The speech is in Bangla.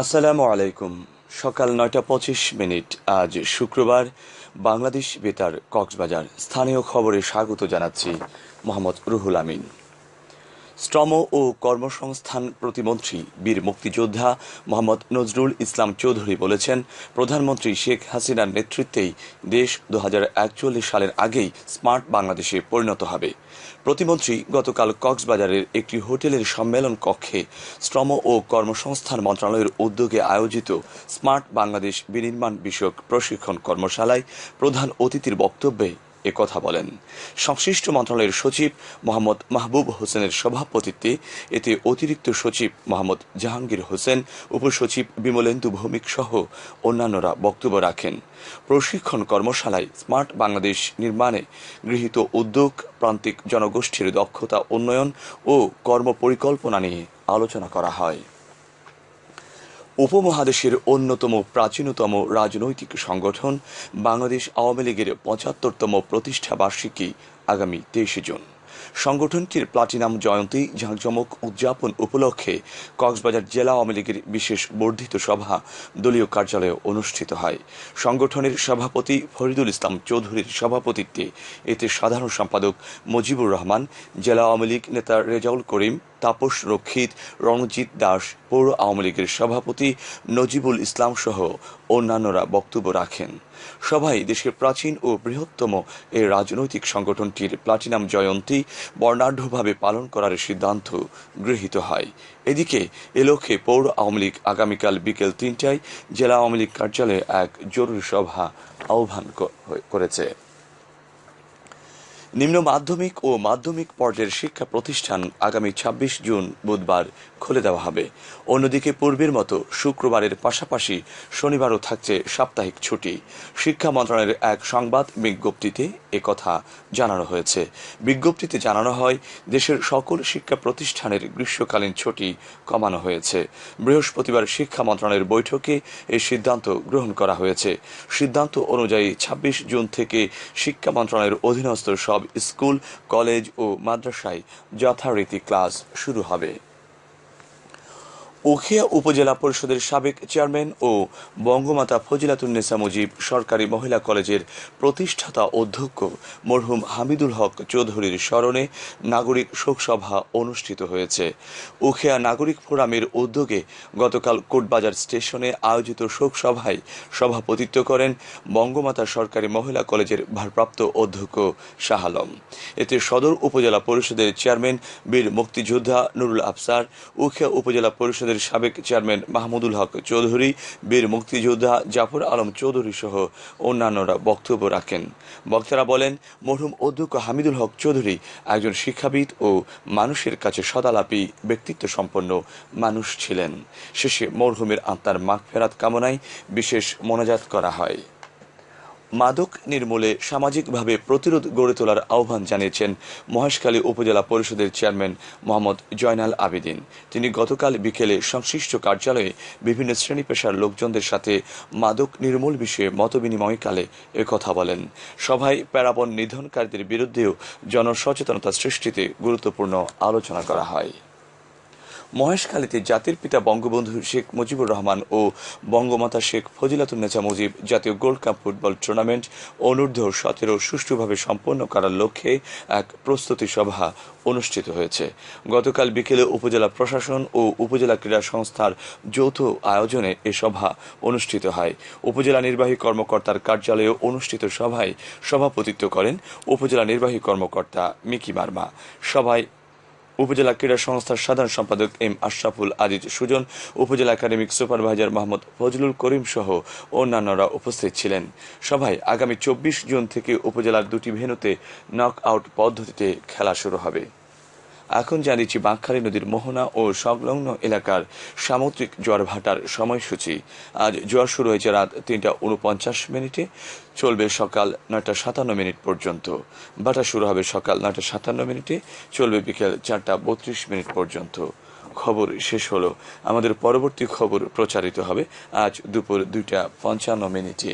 আসসালামু আলাইকুম। সকাল নয়টা পঁচিশ মিনিট, আজ শুক্রবার, বাংলাদেশ বেতার কক্সবাজার। স্থানীয় খবরে স্বাগত জানাচ্ছি মোহাম্মদ রুহুল আমিন। শ্রম ও কর্মসংস্থান প্রতিমন্ত্রী বীর মুক্তিযোদ্ধা মোহাম্মদ নজরুল ইসলাম চৌধুরী বলেছেন, প্রধানমন্ত্রী শেখ হাসিনার নেতৃত্বেই দেশ দু হাজার একচল্লিশ সালের আগেই স্মার্ট বাংলাদেশে পরিণত হবে। প্রতিমন্ত্রী গতকাল কক্সবাজারের একটি হোটেলের সম্মেলন কক্ষে শ্রম ও কর্মসংস্থান মন্ত্রণালয়ের উদ্যোগে আয়োজিত স্মার্ট বাংলাদেশ বিনির্মাণ বিষয়ক প্রশিক্ষণ কর্মশালায় প্রধান অতিথির বক্তব্যে কথা বলেন। সংশ্লিষ্ট মন্ত্রণালয়ের সচিব মোহাম্মদ মাহবুব হোসেনের সভাপতিত্বে এতে অতিরিক্ত সচিব মোহাম্মদ জাহাঙ্গীর হোসেন, উপসচিব বিমলেন্দু ভৌমিক সহ অন্যান্যরা বক্তব্য রাখেন। প্রশিক্ষণ কর্মশালায় স্মার্ট বাংলাদেশ নির্মাণে গৃহীত উদ্যোগ, প্রান্তিক জনগোষ্ঠীর দক্ষতা উন্নয়ন ও কর্মপরিকল্পনা নিয়ে আলোচনা করা হয়। উপমহাদেশের অন্যতম প্রাচীনতম রাজনৈতিক সংগঠন বাংলাদেশ আওয়ামী লীগের পঁচাত্তরতম প্রতিষ্ঠা বার্ষিকী আগামী তেইশে জুন। সংগঠনটির প্লাটিনাম জয়ন্তী ঝাঁকজমক উদযাপন উপলক্ষে কক্সবাজার জেলা আওয়ামী লীগের বিশেষ বর্ধিত সভা দলীয় কার্যালয়ে অনুষ্ঠিত হয়। সংগঠনের সভাপতি ফরিদুল ইসলাম চৌধুরীর সভাপতিত্বে এতে সাধারণ সম্পাদক মুজিবুর রহমান, জেলা আওয়ামী লীগ নেতা রেজাউল করিম তাপস রক্ষিত, রণজিৎ দাস, পৌর আওয়ামী লীগের সভাপতি নজিবুল ইসলাম সহ অন্যান্যরা বক্তব্য রাখেন। সভায় দেশের প্রাচীন ও বৃহত্তম এই রাজনৈতিক সংগঠনটির প্লাটিনাম জয়ন্তী বর্ণাঢ্যভাবে পালন করার সিদ্ধান্ত গৃহীত হয়। এদিকে এ লক্ষ্যে পৌর আওয়ামী লীগ আগামীকাল বিকেল তিনটায় জেলা আওয়ামী লীগ কার্যালয়ে এক জরুরি সভা আহ্বান করেছে। নিম্ন মাধ্যমিক ও মাধ্যমিক পর্যায়ের শিক্ষা প্রতিষ্ঠান আগামী ২৬ জুন বুধবার খুলে দেওয়া হবে। অন্যদিকে পূর্বের মতো শুক্রবারের পাশাপাশি শনিবারও থাকছে সাপ্তাহিক ছুটি। শিক্ষা মন্ত্রণালয়ের এক সংবাদ বিজ্ঞপ্তিতে কথা জানানো হয়েছে। বিজ্ঞপ্তিতে জানানো হয়, দেশের সকল শিক্ষা প্রতিষ্ঠানের গ্রীষ্মকালীন ছুটি কমানো হয়েছে। বৃহস্পতিবার শিক্ষা মন্ত্রণালয়ের বৈঠকে এই সিদ্ধান্ত গ্রহণ করা হয়েছে। সিদ্ধান্ত অনুযায়ী ২৬ জুন থেকে শিক্ষা মন্ত্রণালয়ের অধীনস্থ সব স্কুল কলেজ ও মাদ্রাসায় যথারীতি ক্লাস শুরু হবে। উখিয়া উপজেলা পরিষদের সাবেক চেয়ারম্যান ও বঙ্গমাতা ফজিলাতুন্নেসা মুজিব সরকারি মহিলা কলেজের প্রতিষ্ঠাতা অধ্যক্ষ মরহুম হামিদুল হক চৌধুরীর স্মরণে নাগরিক শোকসভা অনুষ্ঠিত হয়েছে। উখিয়া নাগরিক ফোরামের উদ্যোগে গতকাল কোটবাজার স্টেশনে আয়োজিত শোকসভায় সভাপতিত্ব করেন বঙ্গমাতা সরকারি মহিলা কলেজের ভারপ্রাপ্ত অধ্যক্ষ শাহ আলম। এতে সদর উপজেলা পরিষদের চেয়ারম্যান বীর মুক্তিযোদ্ধা নুরুল আফসার, উখিয়া উপজেলা পরিষদের পরিষদের সাবেক চেয়ারম্যান মাহমুদুল হক চৌধুরী, বীর মুক্তিযোদ্ধা জাফর আলম চৌধুরী সহ অন্যান্যরা বক্তব্য রাখেন। বক্তারা বলেন, মরহুম অধ্যক্ষ হামিদুল হক চৌধুরী একজন শিক্ষাবিদ ও মানুষের কাছে সদালাপী, ব্যক্তিত্ব সম্পন্ন মানুষ ছিলেন। শেষে মরহুমের আত্মার মাগ ফেরাত কামনায় বিশেষ মোনাজাত করা হয়। মাদক নির্মূলে সামাজিকভাবে প্রতিরোধ গড়ে তোলার আহ্বান জানিয়েছেন মহেশখালী উপজেলা পরিষদের চেয়ারম্যান মোহাম্মদ জয়নাল আবেদিন। তিনি গতকাল বিকেলে সংশ্লিষ্ট কার্যালয়ে বিভিন্ন শ্রেণি পেশার লোকজনদের সাথে মাদক নির্মূল বিষয়ে মতবিনিময়কালে কথা বলেন। সভায় প্যারাবন নিধনকারীদের বিরুদ্ধেও জনসচেতনতা সৃষ্টিতে গুরুত্বপূর্ণ আলোচনা করা হয়। মহেশখালীতে জাতির পিতা বঙ্গবন্ধু শেখ মুজিবুর রহমান ও বঙ্গমাতা শেখ ফজিলাতুন্নেসা মুজিব জাতীয় গোল্ড কাপ ফুটবল টুর্নামেন্ট অনূর্ধ্ব সতেরো সুষ্ঠুভাবে সম্পন্ন করার লক্ষ্যে এক প্রস্তুতি সভা অনুষ্ঠিত হয়েছে। গতকাল বিকেলে উপজেলা প্রশাসন ও উপজেলা ক্রীড়া সংস্থার যৌথ আয়োজনে এ সভা অনুষ্ঠিত হয়। উপজেলা নির্বাহী কর্মকর্তার কার্যালয়ে অনুষ্ঠিত সভায় সভাপতিত্ব করেন উপজেলা নির্বাহী কর্মকর্তা মিকি মার্মা। সভায় উপজেলা ক্রীড়া সংস্থার সাধারণ সম্পাদক M Ashraful Aziz Sujan, upazila academic supervisor Mahmud Fazlul Karim সহ অন্যান্যরা উপস্থিত ছিলেন। সভায় আগামী চব্বিশ জুন থেকে উপজেলার দুটি ভেনুতে নক আউট পদ্ধতিতে খেলা শুরু হবে। এখন জানিয়েছি বাঁকখালী নদীর মোহনা ও সংলগ্ন এলাকার সামুদ্রিক জোয়ার ভাটার সময়সূচি। আজ জোয়ার শুরু হয়েছে রাত তিনটা উনপঞ্চাশ মিনিটে। চলবে সকাল নয়টা সাতান্ন মিনিট পর্যন্ত। ভাটা শুরু হবে সকাল নয়টা সাতান্ন মিনিটে। চলবে বিকেল চারটা বত্রিশ মিনিট পর্যন্ত। খবর শেষ হলো। আমাদের পরবর্তী খবর প্রচারিত হবে আজ দুপুর দুইটা পঞ্চান্ন মিনিটে।